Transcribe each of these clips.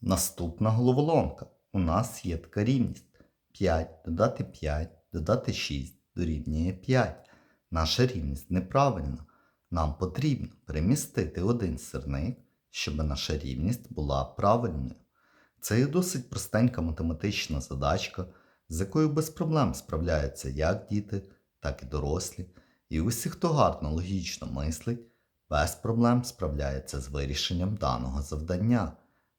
Наступна головоломка. У нас є така рівність. 5 додати 5, додати 6 дорівнює 5. Наша рівність неправильна. Нам потрібно перемістити один сирник, щоб наша рівність була правильною. Це є досить простенька математична задачка, з якою без проблем справляються як діти, так і дорослі. І усі, хто гарно логічно мислить, без проблем справляється з вирішенням даного завдання.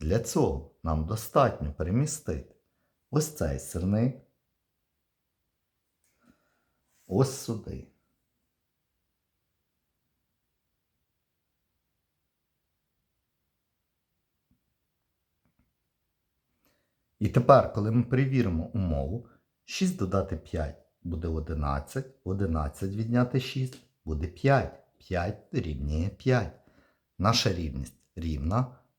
Для цього нам достатньо перемістити ось цей сирник ось сюди. І тепер, коли ми перевіримо умову, 6 додати 5 буде 11, 11 відняти 6 буде 5. 5 дорівнює 5. Наша рівність рівна.